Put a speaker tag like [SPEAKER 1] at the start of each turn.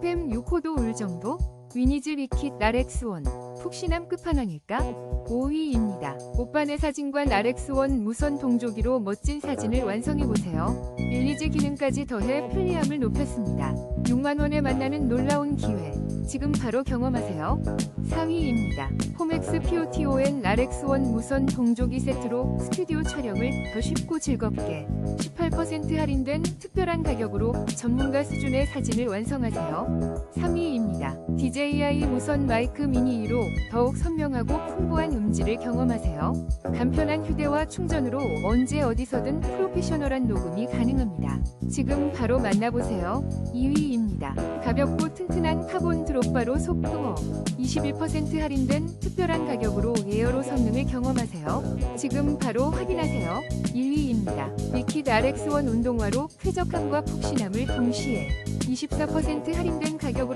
[SPEAKER 1] 스팸 6호도 울 정도? 위니즈 리킷 RX1 푹신함 끝판왕일까? 5위입니다. 오빠네 사진관 RX1 무선 동조기로 멋진 사진을 완성해보세요. 릴리즈 기능까지 더해 편리함을 높였습니다. 6만원에 만나는 놀라운 기회. 지금 바로 경험하세요. 4위입니다. 포맥스 POTON RX1 무선 동조기 세트로 스튜디오 촬영을 더 쉽고 즐겁게 18% 할인된 특별한 가격으로 전문가 수준의 사진을 완성하세요. 3위입니다. DJI 무선 마이크 미니 2로 더욱 선명하고 풍부한 음질을 경험하세요. 간편한 휴대와 충전으로 언제 어디서든 프로페셔널한 녹음이 가능합니다. 지금 바로 만나보세요. 2위입니다. 가볍고 튼튼한 카본 드롭바로 속도어 21% 할인된 특별한 가격으로 에어로 성능을 경험하세요. 지금 바로 확인하세요. 1위입니다. 리퀴드 RX1 운동화로 쾌적함과 푹신함을 동시에 24% 할인된 가격